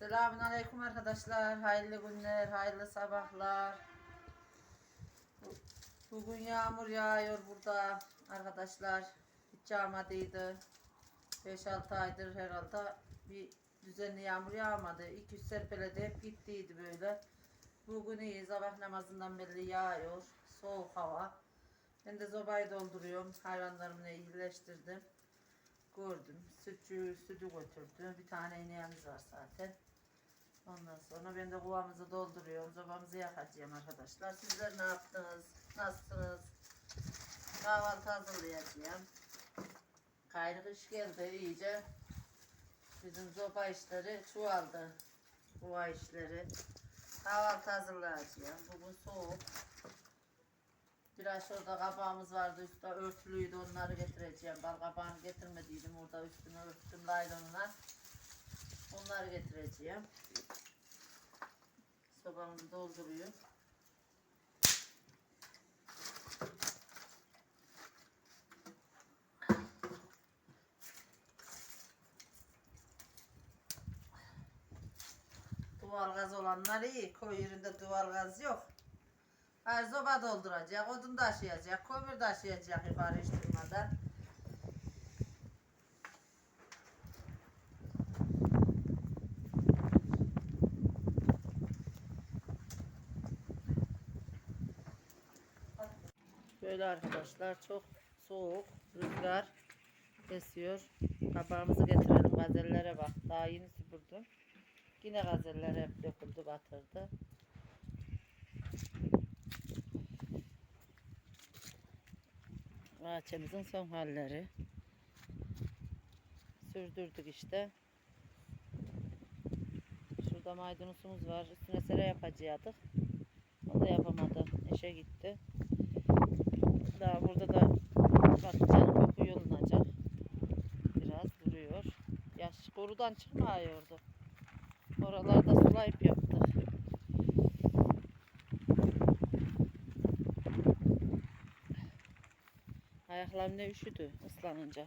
Selamünaleyküm arkadaşlar. Hayırlı günler, hayırlı sabahlar. Bu- Bugün yağmur yağıyor burada arkadaşlar. Hiç yağmadıydı. 5-6 aydır herhalde bir düzenli yağmur yağmadı. 200 serpeledi hep gittiydi böyle. Bugün iyi. Sabah namazından belli yağıyor. Soğuk hava. Ben de zobayı dolduruyorum. Hayvanlarımı iyileştirdim. Gördüm. Sütçü sütü götürdü. Bir tane ineğimiz var zaten. Ondan sonra ben de kovamızı dolduruyorum. Sobamızı yakacağım arkadaşlar. Sizler ne yaptınız? Nasılsınız? Kahvaltı hazırlayacağım. Gayrı kış geldi iyice. Bizim zoba işleri çoğaldı. Kova işleri. Kahvaltı hazırlayacağım. Bugün soğuk. Biraz şurada kabağımız vardı üstte örtülüydü onları getireceğim. Bal kabağını getirmediydim orada üstüne örttüm laylonla. Onları getireceğim. Sobamızı dolduruyor. Duvar gaz olanlar iyi. Koy yerinde duvar gaz yok. Her zoba dolduracak, odun taşıyacak, kömür taşıyacak yukarı hiç Böyle arkadaşlar çok soğuk, rüzgar esiyor. Kabağımızı getirelim gazellere bak. Daha yeni süpürdüm. Yine gazeller hep döküldü, batırdı. Bahçemizin son halleri. Sürdürdük işte. Şurada maydanozumuz var. Üstüne sera yapacaktık. Onu da yapamadı. Eşe gitti. Daha burada da patlıcanın koku yolunacak. Biraz duruyor. Yaş korudan çıkmıyordu. Oralarda sulayıp yaptık. Ayaklarım ne üşüdü ıslanınca.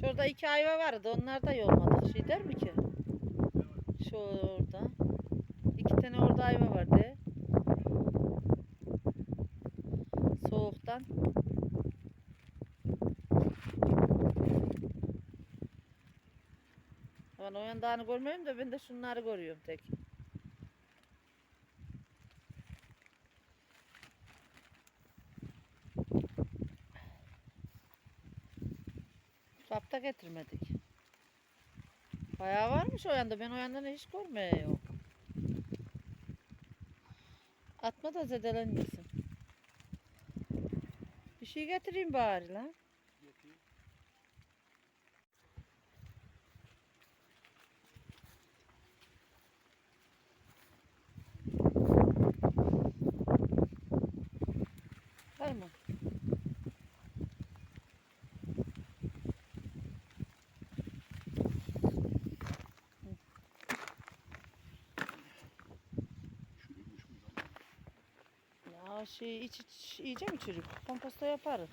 Şurada iki ayva vardı. Onlar da yolmadık. Şey der mi ki? Şurada. Tane orada ayva vardı. Soğuktan. Ben o yandağını görmüyorum da ben de şunları görüyorum tek. Kapta getirmedik. Bayağı varmış o yanda. Ben o yandan hiç görmüyorum. Atma da zedelenmesin. Bir şey getireyim bari lan. Var mı? Ya şey iç iç iyice mi çürük? Komposta yaparız.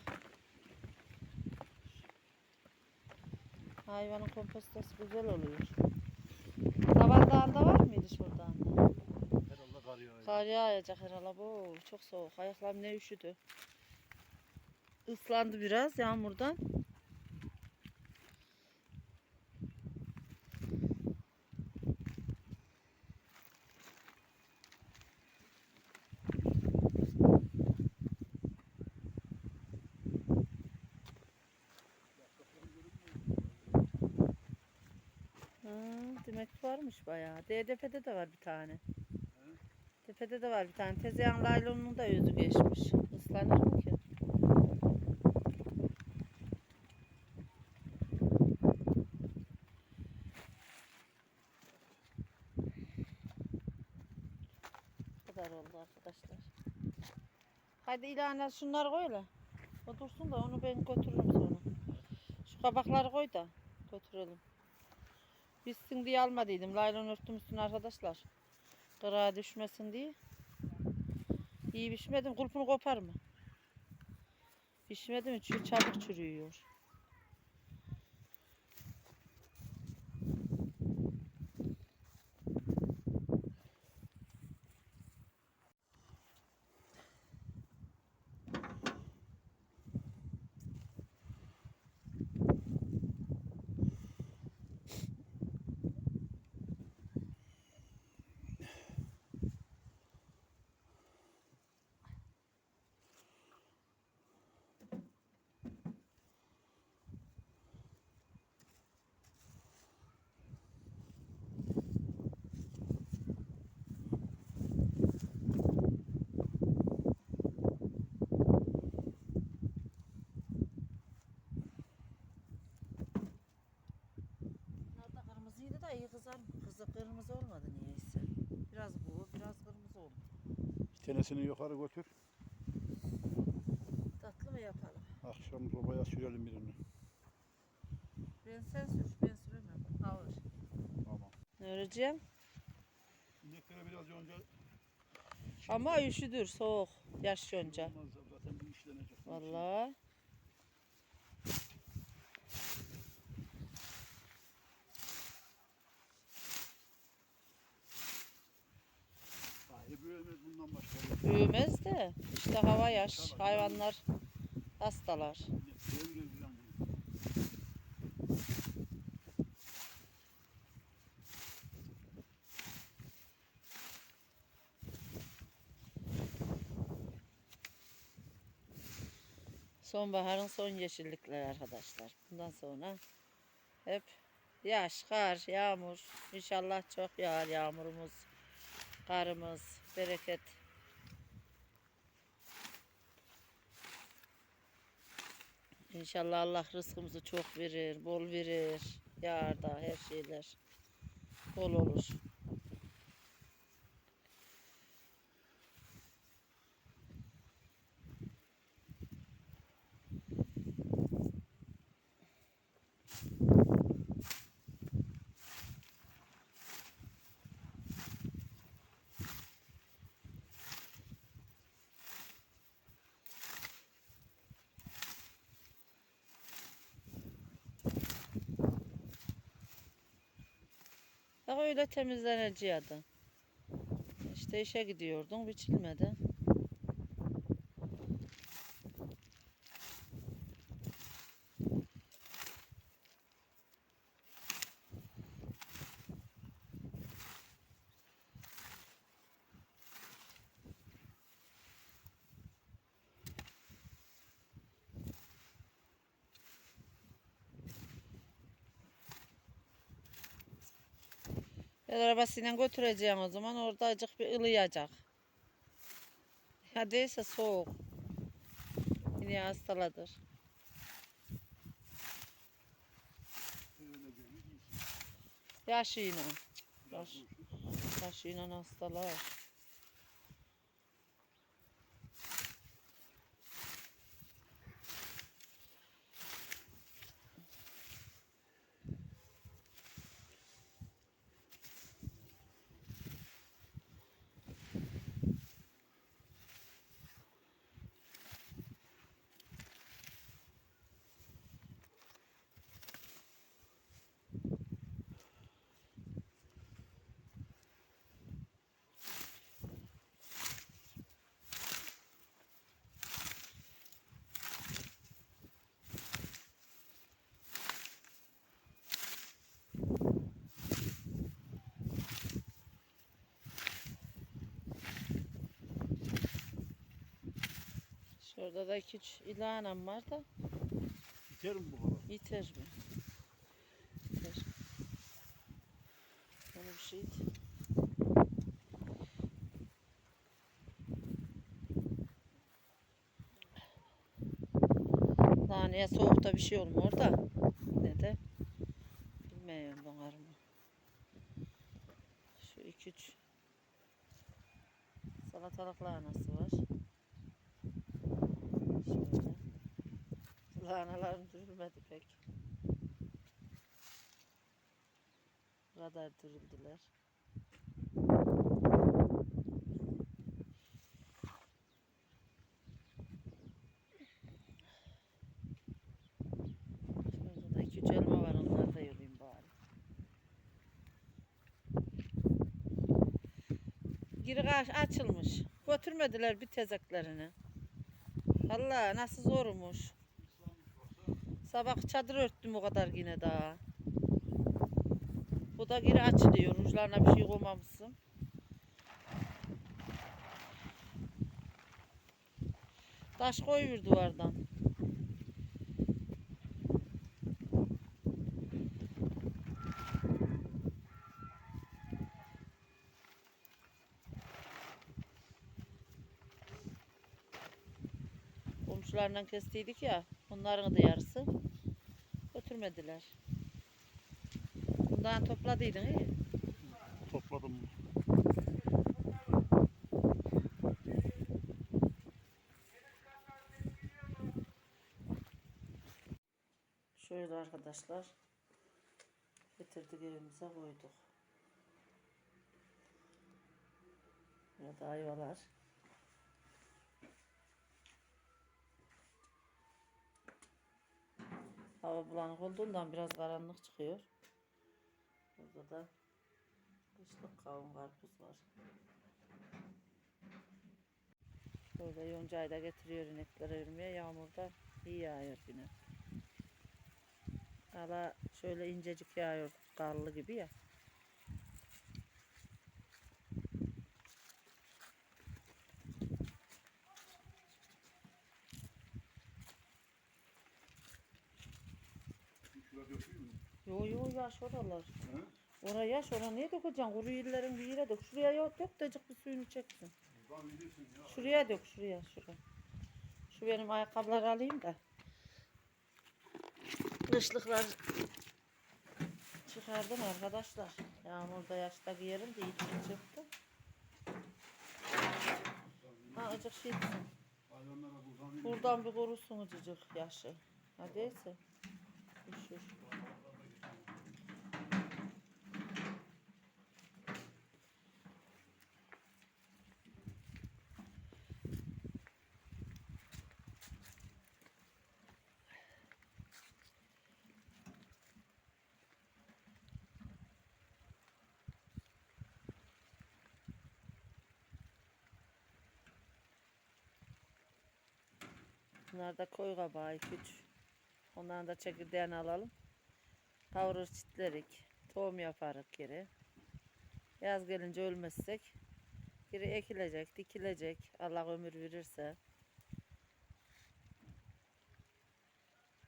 Hayvanın kompostası güzel oluyor. Tavan dağında var mıydı şuradan? Herhalde kar yağıyor. Kar yağacak herhalde bu. Çok soğuk. Ayaklarım ne üşüdü. Islandı biraz yağmurdan. Hı, demek varmış bayağı. DDF'de de var bir tane. Tepede de var bir tane. Tezeyağın laylonunun da özü geçmiş. Islanır mı ki? Bu kadar oldu arkadaşlar. Hadi ilana şunları koy la. O dursun da onu ben götürürüm sonra. Şu kabakları koy da götürelim. Bitsin diye almadıydım. Laylon örttüm üstüne arkadaşlar. Kırağa düşmesin diye. İyi pişmedim. Kulpunu kopar mı? Pişmedi mi? Çabuk çürüyor. da iyi kızar. Kızı kırmızı olmadı niyeyse. Biraz bu, biraz kırmızı oldu. Tenesini yukarı götür. Tatlı mı yapalım? Akşam sobaya sürelim birini. Ben sen sür, ben süremem. Ağır. Tamam. Ne öreceğim? İneklere biraz önce Ama üşüdür, soğuk. Yaş yonca. olmaz zaten bu işlenecek. Vallahi. Gayrı büyümez bundan başka. Büyümez de. İşte hava yaş. Hayvanlar hastalar. Sonbaharın son yeşillikleri arkadaşlar. Bundan sonra hep yaş, kar, yağmur. İnşallah çok yağar yağmurumuz, karımız, bereket. İnşallah Allah rızkımızı çok verir, bol verir. Yağar da her şeyler bol olur. Öyle temizleneceğiydi. İşte işe gidiyordun, biçilmedi. El arabasıyla götüreceğim o zaman orada acık bir ılıyacak. Ya değilse soğuk. Yine değil. Yaşıyla. Biraz Yaş, dursun. yaşıyla hastalar. Şurada da iki üç ilanam var da Biter mi bu kadar? yeter mi? Yeter. Onu bir şey Daha niye soğukta bir şey olmuyor da ne de bilmiyorum donarımı. Şu iki üç salatalık lahanası var. Şöyle. Lahanalarım dürülmedi pek. Bu kadar dürüldüler. Şurada da iki üç var onları da yolayım bari. Giri açılmış. Götürmediler bir tezeklerini. Allah nasıl zormuş. Sabah çadır örttüm o kadar yine daha. Bu da geri açılıyor. Uçlarına bir şey koymamışsın. Taş koyuyor duvardan. Komşularından kestiydik ya. Onların da yarısı. Götürmediler. Ondan topladıydın iyi. Topladım. Şöyle arkadaşlar. Getirdik evimize koyduk. Burada ayvalar. Hava bulanık olduğundan biraz karanlık çıkıyor. Burada da kışlık kavun karpuz var. Böyle yoncayı da getiriyor ineklere vermeye. Yağmurda iyi yağıyor yine. Hala şöyle incecik yağıyor karlı gibi ya. Yaş oralar. He? Oraya yaş oraya niye dökeceksin? Kuru yerlerin bir yere dök. Şuraya yok dök de bir suyunu çeksin. Buradan bilirsin ya. Şuraya dök şuraya şuraya. Şu benim ayakkabıları alayım da. Kışlıklar çıkardım arkadaşlar. Yağmurda yaşta giyerim diye içim çıktı. Ha acık şey etsin. Buradan bir kurusun acıcık yaşı. Hadiyse. Üşür. Bunlar da koy kabağı küç. Ondan da çekirdeğini alalım. Kavurur çitlerik. Tohum yaparız geri. Yaz gelince ölmezsek geri ekilecek, dikilecek. Allah ömür verirse.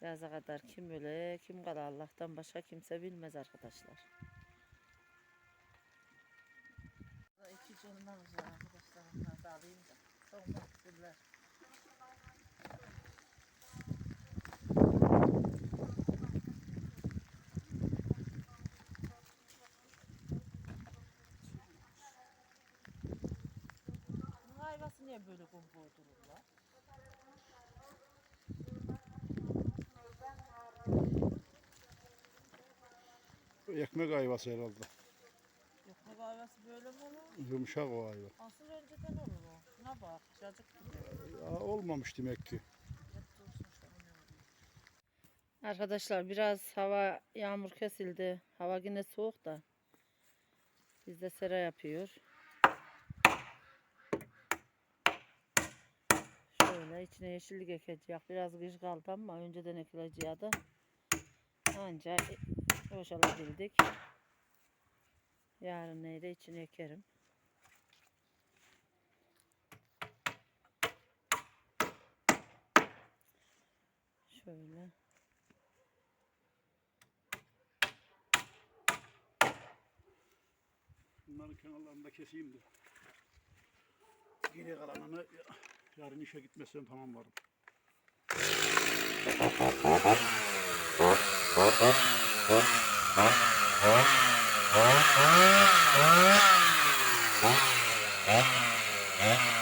Yaza kadar kim öle, kim kala Allah'tan başka kimse bilmez arkadaşlar. İki canından güzel arkadaşlar. Bunları da alayım da. Son mahsuller. Bunun ayvası niye böyle kumpuğu dururlar? Ekmek ayvası herhalde. Ekmek ayvası böyle mi olur? Yumuşak o ayva. Asıl önceden olur o. Şuna bak, cacık gibi. Ya, olmamış demek ki. Arkadaşlar biraz hava yağmur kesildi. Hava yine soğuk da. Biz de sera yapıyor. Şöyle içine yeşillik ekeceğiz. Biraz kış kaldı ama önceden ekileceği de. Anca boşalabildik. Yarın neyle içine ekerim. Şöyle. Bunların kenarlarını da keseyim de. Geri kalanını Yarın işe gitmesem tamam varım. Huh?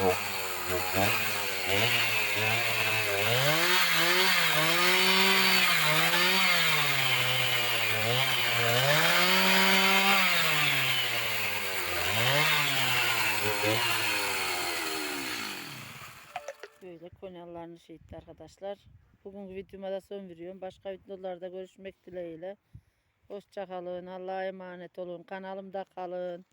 yok yok yok. Böyle konyalarını şey etti arkadaşlar. Bugünkü videoma da son veriyorum. Başka videolarda görüşmek dileğiyle. Hoşçakalın. Allah'a emanet olun. Kanalımda kalın.